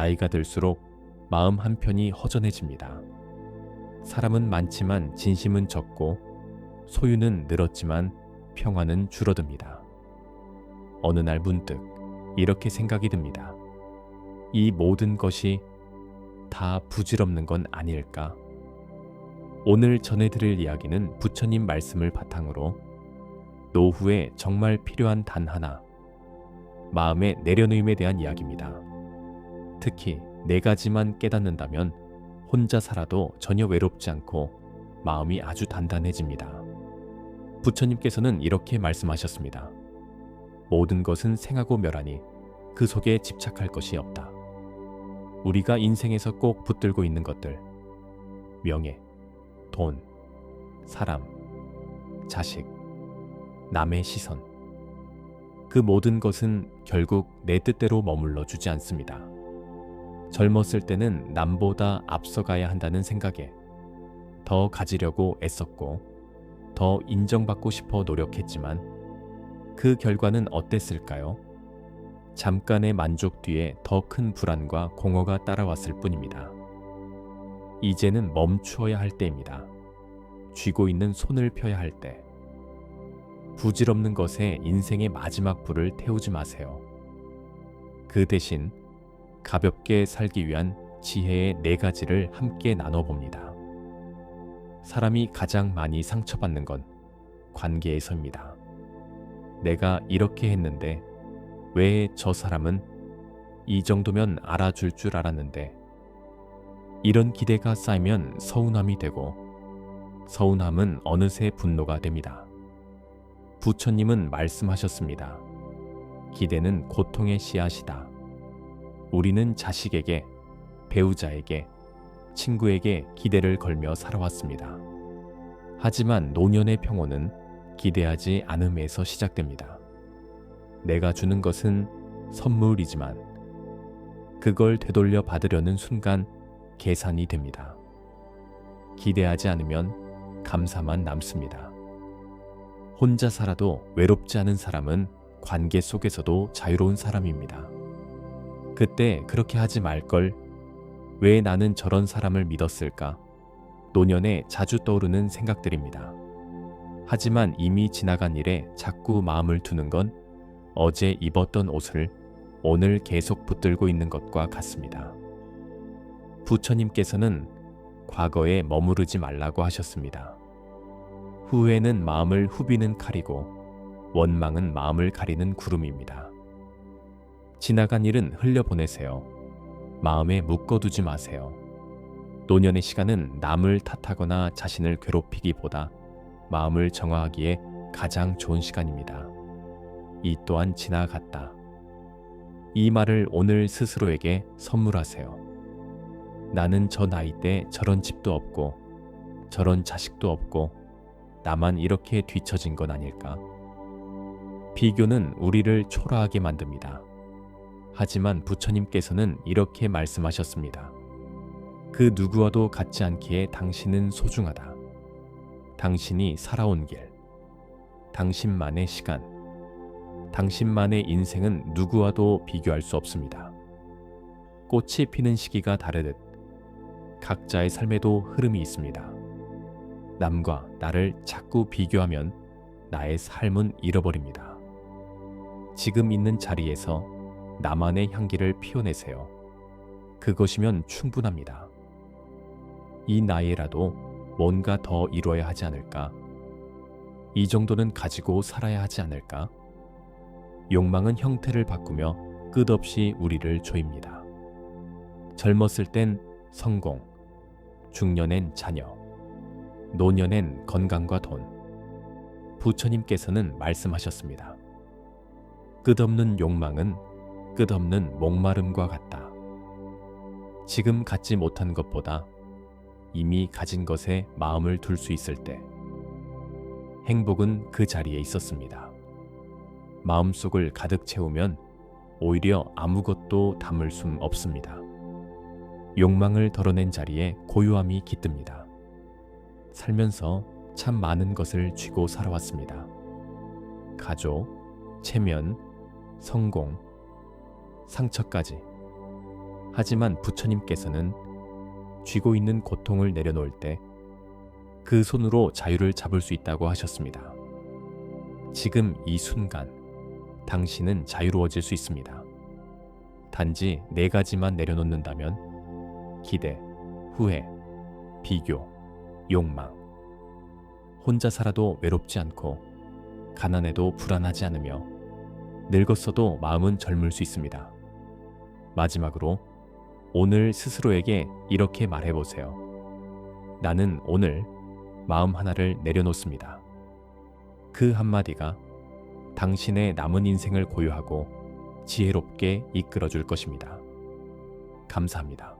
나이가 들수록 마음 한편이 허전해집니다. 사람은 많지만 진심은 적고 소유는 늘었지만 평화는 줄어듭니다. 어느 날 문득 이렇게 생각이 듭니다. 이 모든 것이 다 부질없는 건 아닐까? 오늘 전해드릴 이야기는 부처님 말씀을 바탕으로 노후에 정말 필요한 단 하나, 마음의 내려놓음에 대한 이야기입니다. 특히 네 가지만 깨닫는다면 혼자 살아도 전혀 외롭지 않고 마음이 아주 단단해집니다. 부처님께서는 이렇게 말씀하셨습니다. 모든 것은 생하고 멸하니 그 속에 집착할 것이 없다. 우리가 인생에서 꼭 붙들고 있는 것들, 명예, 돈, 사람, 자식, 남의 시선. 그 모든 것은 결국 내 뜻대로 머물러 주지 않습니다. 젊었을 때는 남보다 앞서가야 한다는 생각에 더 가지려고 애썼고 더 인정받고 싶어 노력했지만 그 결과는 어땠을까요? 잠깐의 만족 뒤에 더 큰 불안과 공허가 따라왔을 뿐입니다. 이제는 멈추어야 할 때입니다. 쥐고 있는 손을 펴야 할 때. 부질없는 것에 인생의 마지막 불을 태우지 마세요. 그 대신 가볍게 살기 위한 지혜의 네 가지를 함께 나눠봅니다. 사람이 가장 많이 상처받는 건 관계에서입니다. 내가 이렇게 했는데 왜 저 사람은 이 정도면 알아줄 줄 알았는데 이런 기대가 쌓이면 서운함이 되고 서운함은 어느새 분노가 됩니다. 부처님은 말씀하셨습니다. 기대는 고통의 씨앗이다. 우리는 자식에게, 배우자에게, 친구에게 기대를 걸며 살아왔습니다. 하지만 노년의 평온은 기대하지 않음에서 시작됩니다. 내가 주는 것은 선물이지만 그걸 되돌려 받으려는 순간 계산이 됩니다. 기대하지 않으면 감사만 남습니다. 혼자 살아도 외롭지 않은 사람은 관계 속에서도 자유로운 사람입니다. 그때 그렇게 하지 말걸. 왜 나는 저런 사람을 믿었을까? 노년에 자주 떠오르는 생각들입니다. 하지만 이미 지나간 일에 자꾸 마음을 두는 건 어제 입었던 옷을 오늘 계속 붙들고 있는 것과 같습니다. 부처님께서는 과거에 머무르지 말라고 하셨습니다. 후회는 마음을 후비는 칼이고 원망은 마음을 가리는 구름입니다. 지나간 일은 흘려보내세요. 마음에 묶어두지 마세요. 노년의 시간은 남을 탓하거나 자신을 괴롭히기보다 마음을 정화하기에 가장 좋은 시간입니다. 이 또한 지나갔다. 이 말을 오늘 스스로에게 선물하세요. 나는 저 나이 때 저런 집도 없고 저런 자식도 없고 나만 이렇게 뒤처진 건 아닐까? 비교는 우리를 초라하게 만듭니다. 하지만 부처님께서는 이렇게 말씀하셨습니다. 그 누구와도 같지 않기에 당신은 소중하다. 당신이 살아온 길, 당신만의 시간, 당신만의 인생은 누구와도 비교할 수 없습니다. 꽃이 피는 시기가 다르듯 각자의 삶에도 흐름이 있습니다. 남과 나를 자꾸 비교하면 나의 삶은 잃어버립니다. 지금 있는 자리에서 나만의 향기를 피워내세요. 그것이면 충분합니다. 이 나이에라도 뭔가 더 이루어야 하지 않을까? 이 정도는 가지고 살아야 하지 않을까? 욕망은 형태를 바꾸며 끝없이 우리를 조입니다. 젊었을 땐 성공, 중년엔 자녀, 노년엔 건강과 돈. 부처님께서는 말씀하셨습니다. 끝없는 욕망은 끝없는 목마름과 같다. 지금 갖지 못한 것보다 이미 가진 것에 마음을 둘 수 있을 때 행복은 그 자리에 있었습니다. 마음속을 가득 채우면 오히려 아무것도 담을 수 없습니다. 욕망을 덜어낸 자리에 고요함이 깃듭니다. 살면서 참 많은 것을 쥐고 살아왔습니다. 가족, 체면, 성공, 상처까지. 하지만 부처님께서는 쥐고 있는 고통을 내려놓을 때 그 손으로 자유를 잡을 수 있다고 하셨습니다. 지금 이 순간 당신은 자유로워질 수 있습니다. 단지 네 가지만 내려놓는다면 기대, 후회, 비교, 욕망. 혼자 살아도 외롭지 않고 가난해도 불안하지 않으며 늙었어도 마음은 젊을 수 있습니다. 마지막으로 오늘 스스로에게 이렇게 말해보세요. 나는 오늘 마음 하나를 내려놓습니다. 그 한마디가 당신의 남은 인생을 고요하고 지혜롭게 이끌어 줄 것입니다. 감사합니다.